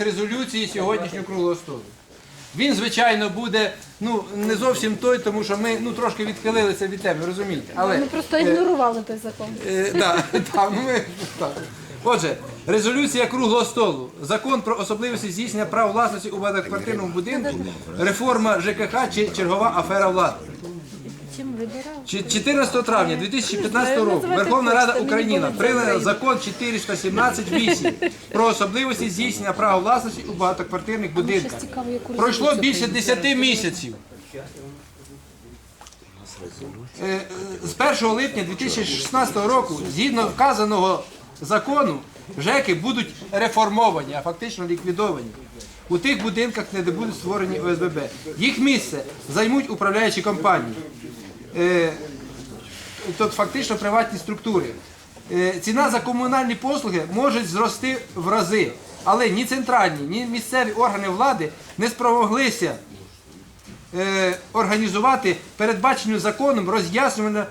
резолюції сьогоднішнього круглого столу. Він, звичайно, буде ну, не зовсім той, тому що ми ну, трошки відхилилися від теми, розумієте? Але, Ми просто ігнорували той закон. е, да, да, ну, ми, так. Отже, резолюція круглого столу, закон про особливості здійснення прав власності у багатоквартирному будинку, реформа ЖКХ чи чергова афера влади. Чим вибирав? Чи- 14 травня 2015 року Верховна Рада України прийняла закон 417.8 про особливості здійснення права власності у багатоквартирних будинках. Цікаво, яку Пройшло резолюцію більше 10 місяців. Е, е, З 1 липня 2016 року, згідно вказаного закону, ЖЕКи будуть реформовані, а фактично ліквідовані. У тих будинках, де будуть створені ОСББ. Їх місце займуть управляючі компанії. Тобто фактично приватні структури. Е, Ціна за комунальні послуги може зрости в рази, але ні центральні, ні місцеві органи влади не спромоглися е, організувати передбачену законом роз'яснювальну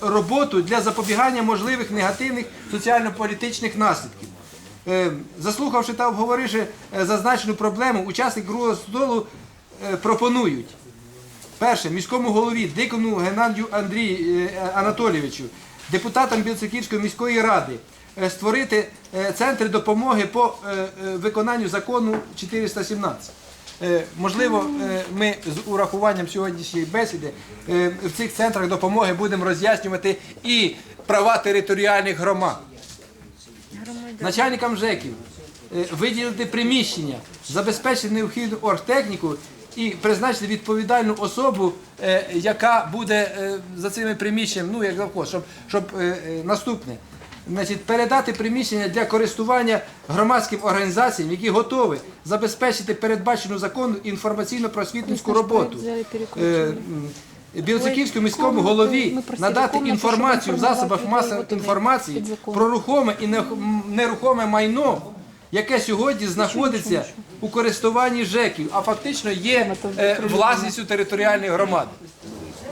роботу для запобігання можливих негативних соціально-політичних наслідків. Заслухавши та обговоривши зазначену проблему, учасники круглого столу пропонують Перше, міському голові Дикону Геннадію Андрію е, Анатолійовичу, депутатам Білоцерківської міської ради е, створити е, центри допомоги по виконанню закону 417. Е, Можливо, ми з урахуванням сьогоднішньої бесіди в цих центрах допомоги будемо роз'яснювати і права територіальних громад. Начальникам ЖЕКів виділити приміщення, забезпечити необхідну оргтехніку і призначити відповідальну особу, е, яка буде е, за цими приміщеннями, ну як завгодно, щоб, щоб е, наступне. Значить, передати приміщення для користування громадським організаціям, які готові забезпечити передбачену закону інформаційно-просвітницьку роботу. Білоцерківському міському голові надати інформацію в засобах масової інформації про рухоме і нерухоме майно, яке сьогодні знаходиться у користуванні ЖЕКів, а фактично є е, власністю територіальної громади.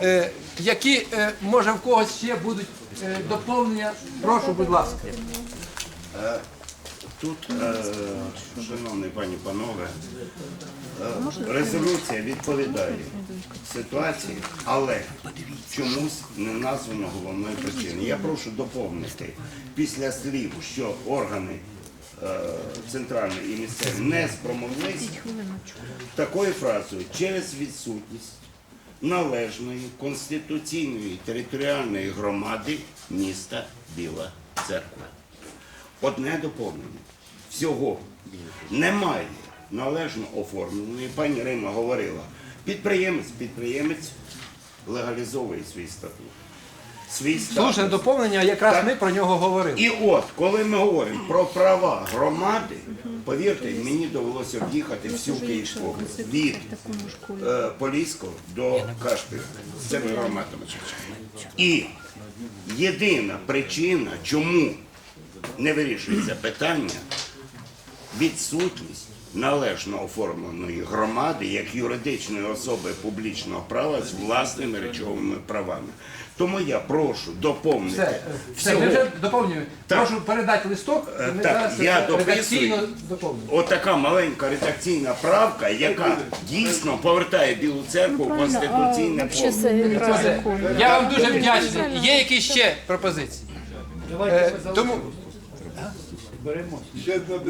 Е, Які, е, може, в когось ще будуть е, доповнення? Прошу, будь ласка. Тут, шановні пані панове, резолюція відповідає ситуації, але чомусь не названо головної причини. Я прошу доповнити після слів, що органи е, центральні і місцеві не спромоглися такою фразою через відсутність належної конституційної територіальної громади міста Біла Церква. Одне доповнення. Всього немає належно оформленої. Пані Рима говорила, підприємець, підприємець легалізовує свій статут. Свій Слушне доповнення, якраз Так. ми про нього говорили. І от, коли ми говоримо про права громади, повірте, мені довелося об'їхати всю Київську область від е, Поліського до Кашпіра. Це ми громадами. І єдина причина, чому не вирішується питання, відсутність належно оформленої громади як юридичної особи публічного права з власними речовими правами. Тому я прошу доповнити Все, все, ми вже доповнюємо. Так. Прошу передати листок. і Е, ми так, зараз я це дописую. редакційно. Отака маленька редакційна правка, яка дійсно повертає Білу церкву в конституційне поле. Я вам дуже вдячний. Є якісь ще пропозиції? Е, тому...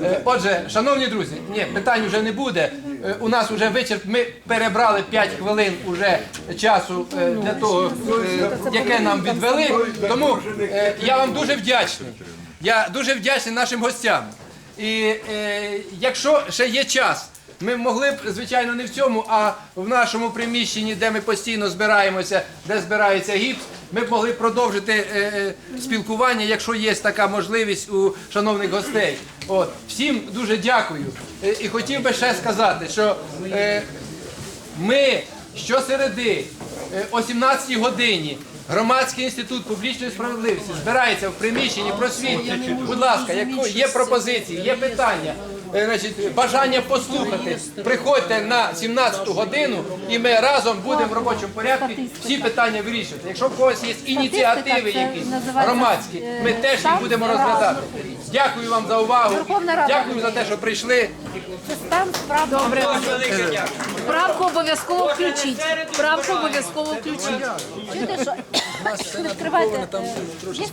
Е, Отже, шановні друзі, ні, питань вже не буде. Е, У нас вже вичерп. Ми перебрали 5 хвилин уже часу е, для того, е, яке нам відвели. Тому е, я вам дуже вдячний. Я дуже вдячний нашим гостям. І е, якщо ще є час, ми могли б, звичайно, не в цьому, а в нашому приміщенні, де ми постійно збираємося, де збирається гіпс, ми б могли продовжити е, е, спілкування, якщо є така можливість у шановних гостей. От. Всім дуже дякую. Е, і хотів би ще сказати, що ми щосереди о 17 годині Громадський інститут публічної справедливості збирається в приміщенні просвітні. Будь ласка, є пропозиції, є питання, значить, бажання послухати, приходьте на 17 годину і ми разом будемо в робочому порядку всі питання вирішувати. Якщо в когось є ініціативи якісь громадські, ми е, теж їх будемо розглядати. Дякую вам за увагу. Дякую за те, що прийшли. Добре. Правку обов'язково включіть. Правку обов'язково включіть. Чуєте, що відкривайте. е, Є?